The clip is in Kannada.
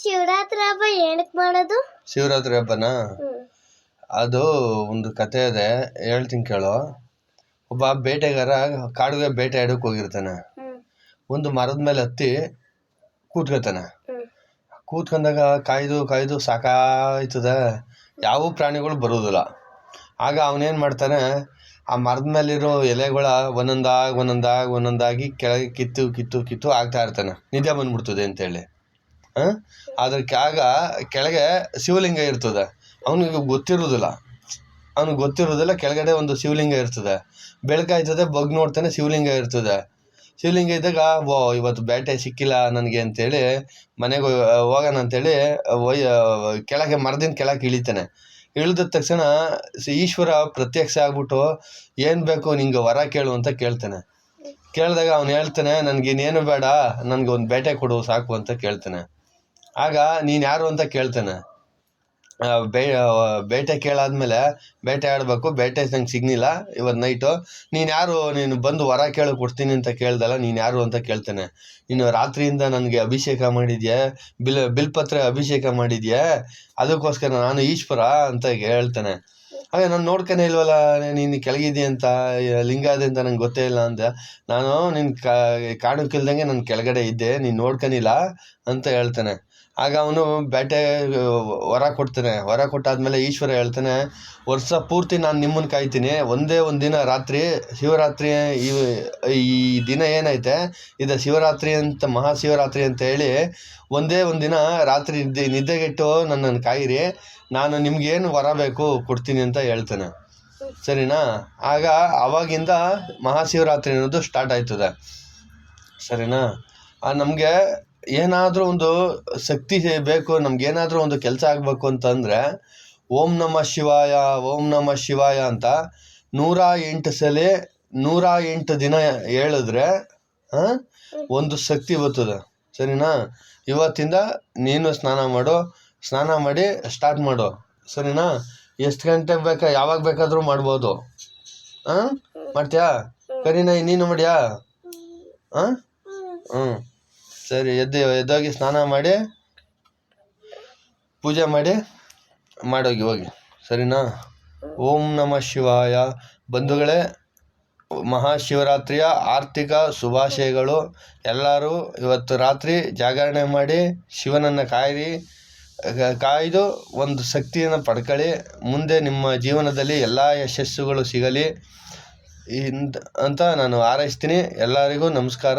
ಶಿವರಾತ್ರಿ ಹಬ್ಬ ಏನಕ್ಕೆ ಮಾಡೋದು? ಶಿವರಾತ್ರಿ ಹಬ್ಬನ? ಅದು ಒಂದು ಕತೆ ಇದೆ ಹೇಳ್ತೀನಿ ಕೇಳು. ಒಬ್ಬ ಬೇಟೆಗಾರ ಕಾಡುಗೆ ಬೇಟೆ ಆಡೋಕೆ ಹೋಗಿರ್ತಾನೆ. ಒಂದು ಮರದ ಮೇಲೆ ಹತ್ತಿ ಕೂತ್ಕೊತಾನೆ. ಕೂತ್ಕೊಂಡಾಗ ಕಾಯ್ದು ಕಾಯ್ದು ಸಾಕಾಯ್ತದೆ. ಯಾವ ಪ್ರಾಣಿಗಳು ಬರೋದಿಲ್ಲ ಆಗ ಅವನೇನು ಮಾಡ್ತಾನೆ ಆ ಮರದ ಮೇಲಿರೋ ಎಲೆಗಳ ಒಂದೊಂದಾಗಿ ಒಂದೊಂದಾಗಿ ಒಂದೊಂದಾಗಿ ಕೆಳಗೆ ಕಿತ್ತು ಕಿತ್ತು ಕಿತ್ತು ಆಗ್ತಾ ಇರ್ತಾನೆ. ನಿದ್ದೆ ಬಂದ್ಬಿಡ್ತದೆ ಅಂತೇಳಿ. ಅದ್ರ ಕೆಳಗ ಕೆಳಗೆ ಶಿವಲಿಂಗ ಇರ್ತದೆ. ಅವನಿಗೆ ಗೊತ್ತಿರೋದಿಲ್ಲ. ಅವ್ನಿಗೆ ಗೊತ್ತಿರೋದಿಲ್ಲ, ಕೆಳಗಡೆ ಒಂದು ಶಿವಲಿಂಗ ಇರ್ತದೆ. ಬೆಳಕಾಯ್ತದೆ ಬಗ್ ನೋಡ್ತಾನೆ ಶಿವಲಿಂಗ ಇರ್ತದೆ. ಶಿವಲಿಂಗ ಇದ್ದಾಗ ಓ ಇವತ್ತು ಬೇಟೆ ಸಿಕ್ಕಿಲ್ಲ ನನಗೆ ಅಂತೇಳಿ ಮನೆಗೆ ಹೋಗೋಣ ಅಂತೇಳಿ ಒಯ್ಯ ಕೆಳಗೆ ಮರದಿಂದ ಕೆಳಗೆ ಇಳಿತಾನೆ. ಇಳಿದ ತಕ್ಷಣ ಈಶ್ವರ ಪ್ರತ್ಯಕ್ಷ ಆಗ್ಬಿಟ್ಟು, ಏನು ಬೇಕು ನಿಂಗೆ ವರ ಕೇಳು ಅಂತ ಕೇಳ್ತಾನೆ. ಕೇಳಿದಾಗ ಅವನು ಹೇಳ್ತಾನೆ, ನನಗೆ ಇನ್ನೇನು ಬೇಡ, ನನಗೆ ಒಂದು ಬೇಟೆ ಕೊಡು ಸಾಕು ಅಂತ ಕೇಳ್ತಾನೆ. ಆಗ ನೀನು ಯಾರು ಅಂತ ಕೇಳ್ತಾನೆ. ಬೇ ಬೇಟೆ ಕೇಳಾದ್ಮೇಲೆ ಬೇಟೆ ಆಡಬೇಕು, ಬೇಟೆ ನಂಗೆ ಸಿಗ್ನಿಲ್ಲ ಇವತ್ತು ನೈಟು ನೀನು ಯಾರು, ನೀನು ಬಂದು ವರ ಕೇಳಿ ಕೊಡ್ತೀನಿ ಅಂತ ಕೇಳ್ದಲ್ಲ, ನೀನು ಯಾರು ಅಂತ ಕೇಳ್ತಾನೆ. ನೀನು ರಾತ್ರಿಯಿಂದ ನನಗೆ ಅಭಿಷೇಕ ಮಾಡಿದ್ಯಾ? ಬಿಲ್ ಪತ್ರ ಅಭಿಷೇಕ ಮಾಡಿದ್ಯಾ? ಅದಕ್ಕೋಸ್ಕರ ನಾನು ಈಶ್ವರ ಅಂತ ಹೇಳ್ತಾನೆ. ಹಾಗೆ ನಾನು ನೋಡ್ತಾನೆ ಇಲ್ವಲ್ಲ, ನೀನು ಕೆಳಗಿದ್ದೆ ಅಂತ ಲಿಂಗ ಇದೆ ಅಂತ ನಂಗೆ ಗೊತ್ತೇ ಇಲ್ಲ ಅಂತ ನಾನು ನಿನ್ನ ಕಾಡು ಕಿಲ್ದಂಗೆ ನಾನು ಕೆಳಗಡೆ ಇದ್ದೆ, ನೀನು ನೋಡ್ಕೊನಿಲ್ಲ ಅಂತ ಹೇಳ್ತಾನೆ. ಆಗ ಅವನು ಬೇಟೆ ವರ ಕೊಡ್ತಾನೆ. ವರ ಕೊಟ್ಟಾದ್ಮೇಲೆ ಈಶ್ವರ ಹೇಳ್ತಾನೆ, ವರ್ಷ ಪೂರ್ತಿ ನಾನು ನಿಮ್ಮನ್ನು ಕಾಯ್ತೀನಿ. ಒಂದೇ ಒಂದು ದಿನ ರಾತ್ರಿ, ಶಿವರಾತ್ರಿ ಈ ಈ ದಿನ ಏನೈತೆ? ಇದು ಶಿವರಾತ್ರಿ ಅಂತ, ಮಹಾಶಿವರಾತ್ರಿ ಅಂತ ಹೇಳಿ ಒಂದೇ ಒಂದು ದಿನ ರಾತ್ರಿ ನಿದ್ದೆ, ನಿದ್ದೆಗೆಟ್ಟು ನನ್ನನ್ನು ಕಾಯಿರಿ. ನಾನು ನಿಮ್ಗೇನು ವರ ಬೇಕು ಕೊಡ್ತೀನಿ ಅಂತ ಹೇಳ್ತಾನೆ. ಸರಿನಾ? ಆಗ ಅವಾಗಿಂದ ಮಹಾಶಿವರಾತ್ರಿ ಅನ್ನೋದು ಸ್ಟಾರ್ಟ್ ಆಯ್ತದೆ. ಸರಿನಾ? ನಮಗೆ ಏನಾದರೂ ಒಂದು ಶಕ್ತಿ ಬೇಕು, ನಮ್ಗೆ ಏನಾದರೂ ಒಂದು ಕೆಲಸ ಆಗಬೇಕು ಅಂತಂದರೆ, ಓಂ ನಮ ಶಿವಾಯ, ಓಂ ನಮ ಶಿವಾಯ ಅಂತ ನೂರ ಎಂಟು ಸಲ, ನೂರ ಎಂಟು ದಿನ ಹೇಳಿದ್ರೆ ಒಂದು ಶಕ್ತಿ ಬರ್ತದೆ. ಸರಿನಾ? ಇವತ್ತಿಂದ ನೀನು ಸ್ನಾನ ಮಾಡು, ಸ್ನಾನ ಮಾಡಿ ಸ್ಟಾರ್ಟ್ ಮಾಡು. ಸರಿನಾ? ಎಷ್ಟು ಗಂಟೆಗೆ ಬೇಕಾ, ಯಾವಾಗ ಬೇಕಾದರೂ ಮಾಡ್ಬೋದು. ಹಾಂ ಮಾಡ್ತೀಯಾ? ಕರೀನಾ ನೀನು ಮಾಡ್ಯಾ? ಹಾಂ ಹ್ಞೂ ಸರಿ, ಎದ್ದು ಎದ್ದೋಗಿ ಸ್ನಾನ ಮಾಡಿ, ಪೂಜೆ ಮಾಡಿ, ಮಾಡೋಗಿ ಹೋಗಿ. ಸರಿನಾ? ಓಂ ನಮ ಶಿವಾಯ. ಬಂಧುಗಳೇ, ಮಹಾಶಿವರಾತ್ರಿಯ ಆರ್ಥಿಕ ಶುಭಾಶಯಗಳು. ಎಲ್ಲರೂ ಇವತ್ತು ರಾತ್ರಿ ಜಾಗರಣೆ ಮಾಡಿ ಶಿವನನ್ನು ಕಾಯಿರಿ ಕಾಯ್ದು ಒಂದು ಶಕ್ತಿಯನ್ನು ಪಡ್ಕೊಳ್ಳಿ. ಮುಂದೆ ನಿಮ್ಮ ಜೀವನದಲ್ಲಿ ಎಲ್ಲ ಯಶಸ್ಸುಗಳು ಸಿಗಲಿ. ಇಂತ ಅಂತ ನಾನು ಹಾರೈಸ್ತೀನಿ. ಎಲ್ಲರಿಗೂ ನಮಸ್ಕಾರ.